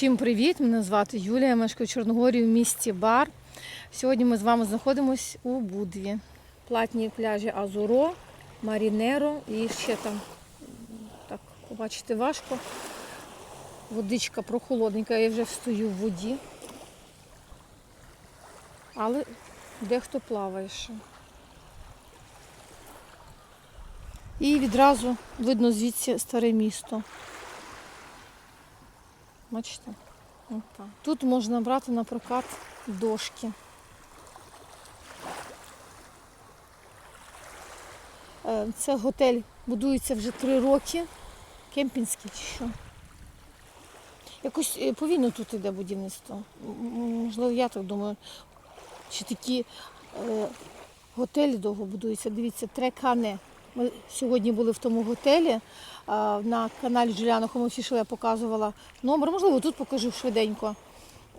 Всім привіт! Мене звати Юлія, я мешкаю в Чорногорії в місті Бар. Сьогодні ми з вами знаходимося у Будві. Платні пляжі Азуро, Марінеро і ще там, так, побачити важко. Водичка прохолодненька, я вже встаю в воді. Але дехто плаває ще. І відразу видно звідси старе місто. Бачите? Тут можна брати на прокат дошки. Е, Це готель будується вже три роки. Кемпінський чи що. Якось е, повільно тут іде будівництво. Можливо, я так думаю. Чи такі е, готелі довго будуються. Дивіться, Трекане. Ми сьогодні були в тому готелі. На каналі Джуліана Хомофішел я показувала номер. Можливо, тут покажу швиденько.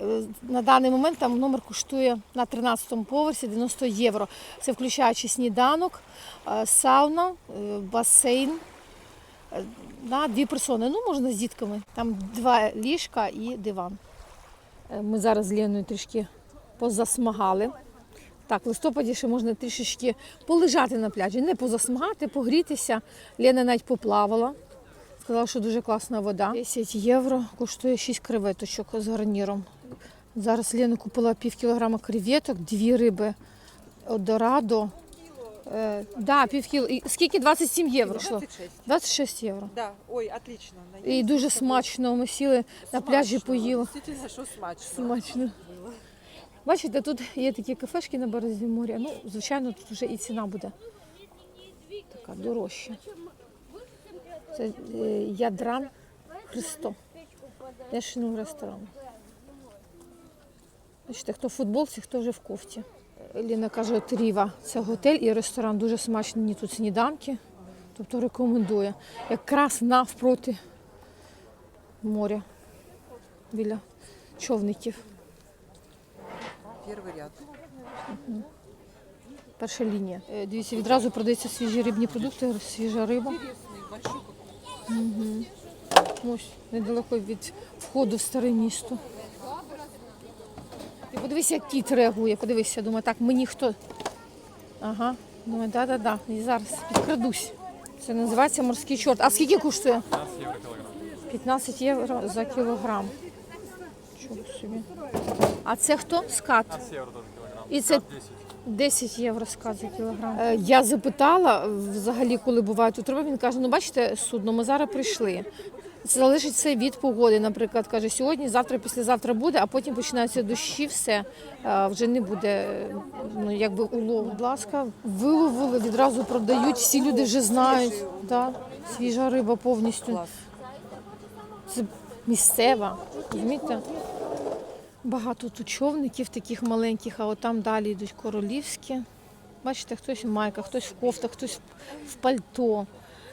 Е, На даний момент там номер коштує на 13-му поверсі 90 євро. Це включаючи сніданок, е, сауна, е, басейн на дві персони. Ну, можна з дітками. Там два ліжка і диван. Ми зараз з Леною трішки позасмагали. Так, в листопаді ще можна трішечки полежати на пляжі, не позасмагати, погрітися. Лена навіть поплавала. Сказала, що дуже класна вода. 10 євро коштує 6 креветочок з гарніром. Зараз Лена купила пів кілограма креветок, дві риби Одорадо. Е, да, пів кіло. І Скільки? 27 євро йшло. 26. 26 євро. Да, ой, отлично. І дуже смачно. Ми сіли на пляжі, поїли. Смачно. Смачно. Бачите, тут є такі кафешки на березі моря. Ну, звичайно, тут вже і ціна буде така дорожча. Це е, ядран Христо. National ресторан. Бачите, хто в футболці, хто вже в кофті. Ліна каже, Тріва це готель і ресторан. Дуже смачні тут сніданки. Тобто рекомендує. Якраз навпроти моря біля човників. Перший ряд. Перша лінія. Е, Дивіться, відразу продається свіжі рибні продукти, свіжа риба. Угу. Ось, недалеко від входу в старе місто. Ти подивися, як кіт реагує. Подивися, думаю, так, мені хто. Ага. Думаю, да-да-да. І зараз підкрадусь. Це називається морський чорт. А скільки коштує? 15 євро за кілограм. Чого собі. А це хто? Скат. кілограм І це 10 євро скат за кілограм. Е, Я запитала взагалі, коли буває тут риба. Він каже: ну бачите, судно, ми зараз прийшли. Це залежить все від погоди. Наприклад, каже, сьогодні, завтра, післязавтра буде, а потім починаються дощі, все е, вже не буде е, ну, якби улов. Будь ласка, виловили, відразу продають. Всі люди вже знають. Да, свіжа риба повністю. Клас. Це місцева, розумієте? Багато тут човників таких маленьких, а от там далі йдуть королівські. Бачите, хтось в майках, хтось в кофтах, хтось в пальто.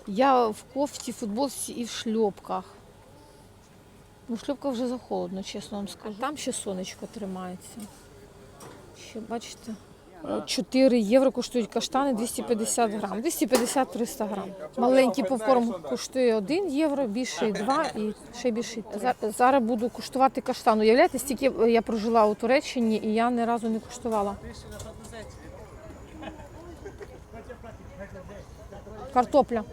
Я в кофті, футболці і в шльопках. Ну, в шльопках вже захолодно, чесно вам скажу. Там ще сонечко тримається. Ще бачите. 4 євро коштують каштани 250 грам. 250-300 грам. Маленький попкорн коштує 1 євро, більший 2 і ще більший Зараз буду куштувати каштан. Уявляєте, стільки я прожила у Туреччині і я ні разу не куштувала. Картопля.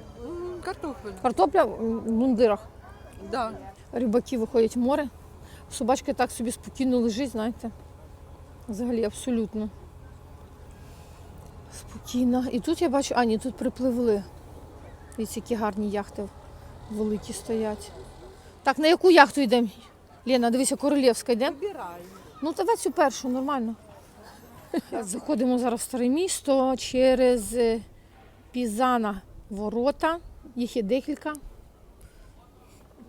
Картофель. Картопля в мундирах. Да. Рибаки виходять в море. Собачка так собі спокійно лежить, знаєте. Взагалі абсолютно. Спокійно. І тут я бачу, а ні, тут припливли. Дивіться, які гарні яхти великі стоять. Так, на яку яхту йдемо? Лена, дивися, королівська йде. Ну, давай цю першу, нормально. Заходимо зараз в старе місто через е, Пізана ворота. Їх є декілька.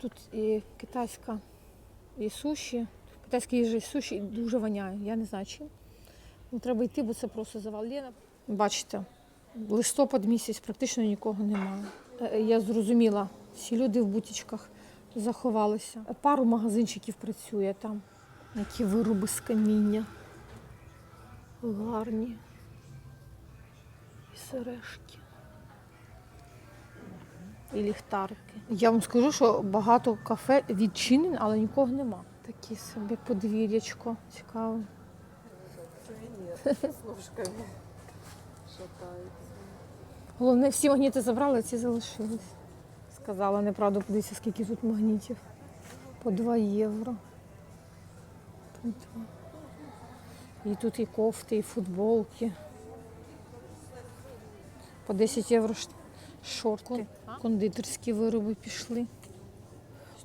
Тут і китайська і суші. Китайська їжа і суші дуже воняє. Я не знаю чим. Ну, треба йти, бо це просто завал. Лена, Бачите, листопад місяць практично нікого немає. Е, Я зрозуміла, всі люди в бутічках заховалися. Пару магазинчиків працює там. Які вироби з каміння. Гарні. І сережки. і ліхтарики. Я вам скажу, що багато кафе відчинено, але нікого нема. Такі собі подвір'ячко цікаве. Сувенир с ножками. Шатается. Головне, всі магніти забрали, а ці залишились. Сказала неправду, подивіться, скільки тут магнітів. По 2 євро. І тут і кофти, і футболки. По 10 євро шорти. Кондитерські вироби пішли.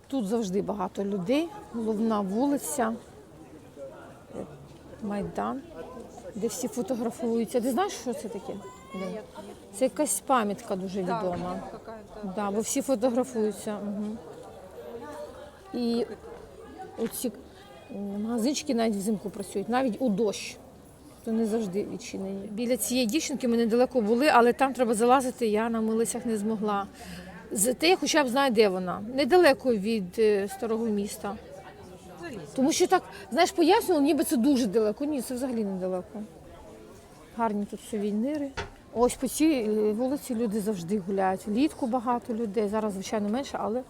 Тут завжди багато людей. Головна вулиця, Майдан, де всі фотографуються. Ти знаєш, що це таке? Ні. Це якась пам'ятка дуже відома. Да, бо всі фотографуються. Угу. І оці магазинчики навіть взимку працюють, навіть у дощ. То не завжди відчинені. Біля цієї дівчинки ми недалеко були, але там треба залазити, я на милицях не змогла. Зате я хоча б знаю, де вона. Недалеко від е, старого міста. Тому що так, знаєш, пояснювали, ніби це дуже далеко. Ні, це взагалі недалеко. Гарні тут сувеніри. Ось по цій е, вулиці люди завжди гуляють. Влітку багато людей, зараз, звичайно, менше, але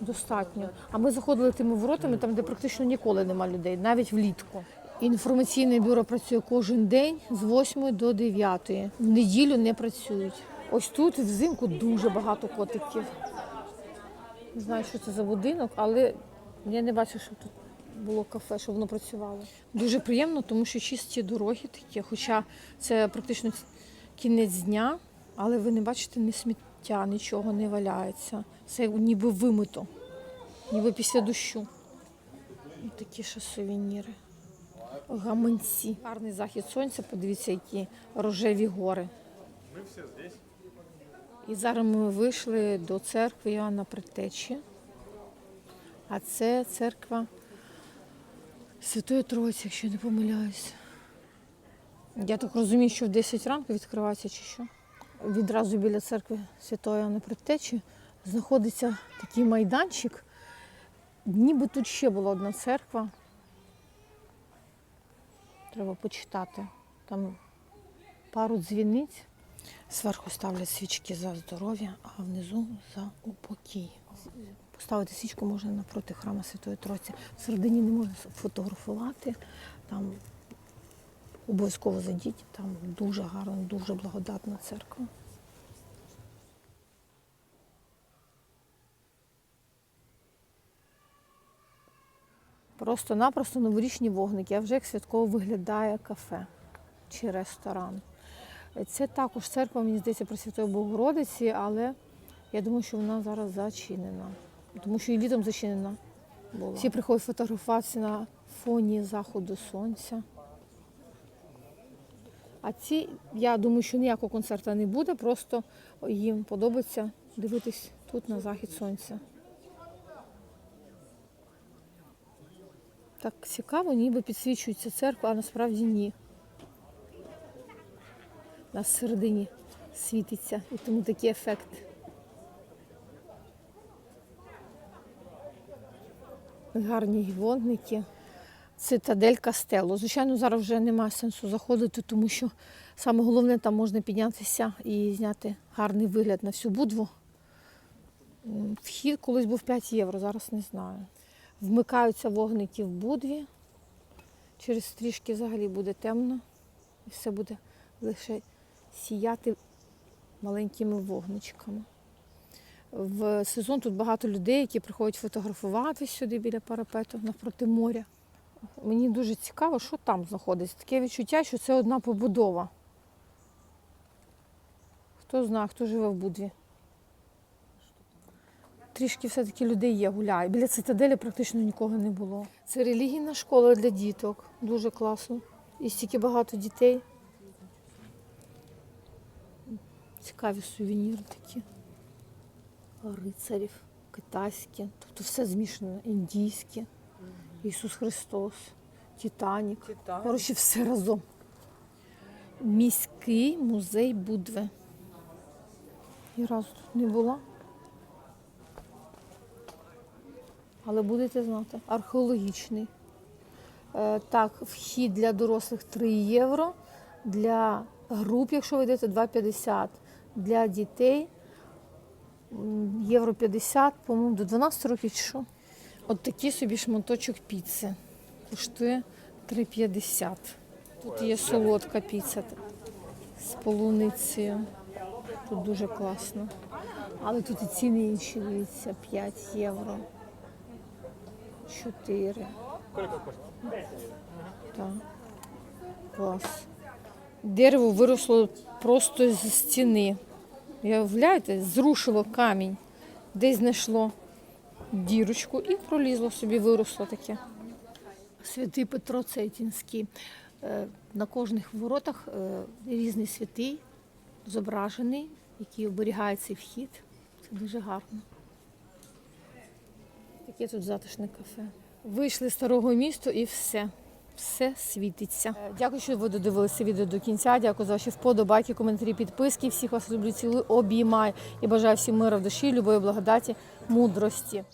достатньо. А ми заходили тими воротами, там, де практично ніколи нема людей, навіть влітку. Інформаційне бюро працює кожен день з 8 до 9. В неділю не працюють. Ось тут взимку дуже багато котиків. Не знаю, що це за будинок, але я не бачу, що тут було кафе, щоб воно працювало. Дуже приємно, тому що чисті дороги такі, хоча це практично кінець дня, але ви не бачите ні сміття, нічого не валяється. Все ніби вимито, ніби після дощу. І такі ще сувеніри. Гаманці. Гарний захід сонця, подивіться, які рожеві гори. І зараз ми вийшли до церкви Іоанна Предтечі. А це церква Святої Тройці, якщо не помиляюсь. Я так розумію, що в 10 ранку відкривається чи що. Відразу біля церкви Святої Анни Предтечі знаходиться такий майданчик. Ніби тут ще була одна церква. Треба почитати. Там пару дзвіниць. Зверху ставлять свічки за здоров'я, а внизу за упокій. Поставити свічку можна напроти храму Святої Тройці. Всередині не можна фотографувати. Там обов'язково зайдіть. Там дуже гарна, дуже благодатна церква. Просто-напросто новорічні вогники, а вже як святково виглядає кафе чи ресторан. Це також церква, мені здається, Пресвятої Богородиці, але я думаю, що вона зараз зачинена. Тому що і літом зачинена була. Всі приходять фотографуватися на фоні заходу сонця. А ці, я думаю, що ніякого концерту не буде, просто їм подобається дивитись тут на захід сонця. Так цікаво, ніби підсвічується церква, а насправді ні. На середині світиться, і тому такий ефект. Гарні вогники. Цитадель Кастело. Звичайно, зараз вже немає сенсу заходити, тому що саме головне там можна піднятися і зняти гарний вигляд на всю будву. Вхід колись був 5 євро, зараз не знаю. Вмикаються вогники в будві. Через трішки взагалі буде темно. І все буде лише сіяти маленькими вогничками. В сезон тут багато людей, які приходять фотографувати сюди біля парапету навпроти моря. Мені дуже цікаво, що там знаходиться. Таке відчуття, що це одна побудова. Хто знає, хто живе в Будві. Трішки все-таки людей є, гуляє. Біля цитаделі практично нікого не було. Це релігійна школа для діток. Дуже класно. І стільки багато дітей. Цікаві сувеніри такі. Рицарів, китайські. Тобто все змішано. Індійське, Ісус Христос, Титанік. Титан. Коротше, все разом. Міський музей Будви. Я разу тут не була. Але будете знати, археологічний. Е, так, вхід для дорослих 3 євро, для груп, якщо ви йдете, 2,50. Для дітей євро 50, по-моєму, до 12 років чи що. От такий собі шматочок піци. Коштує 3,50. Тут є солодка піца з полуницею. Тут дуже класно. Але тут і ціни інші, дивіться, 5 євро. 4. Так. Клас. Дерево виросло просто з стіни. Уявляєте, зрушило камінь, десь знайшло дірочку і пролізло собі, виросло таке. Святий Петро Цейтінський. Е, На кожних воротах е, різний святий зображений, який оберігає цей вхід. Це дуже гарно. Таке тут затишне кафе. Вийшли з старого міста і все. Все світиться. Е, Дякую, що ви додивилися відео до кінця. Дякую за ваші вподобайки, коментарі, підписки. Всіх вас люблю, цілую, обіймаю і бажаю всім мира в душі, любові, благодаті, мудрості.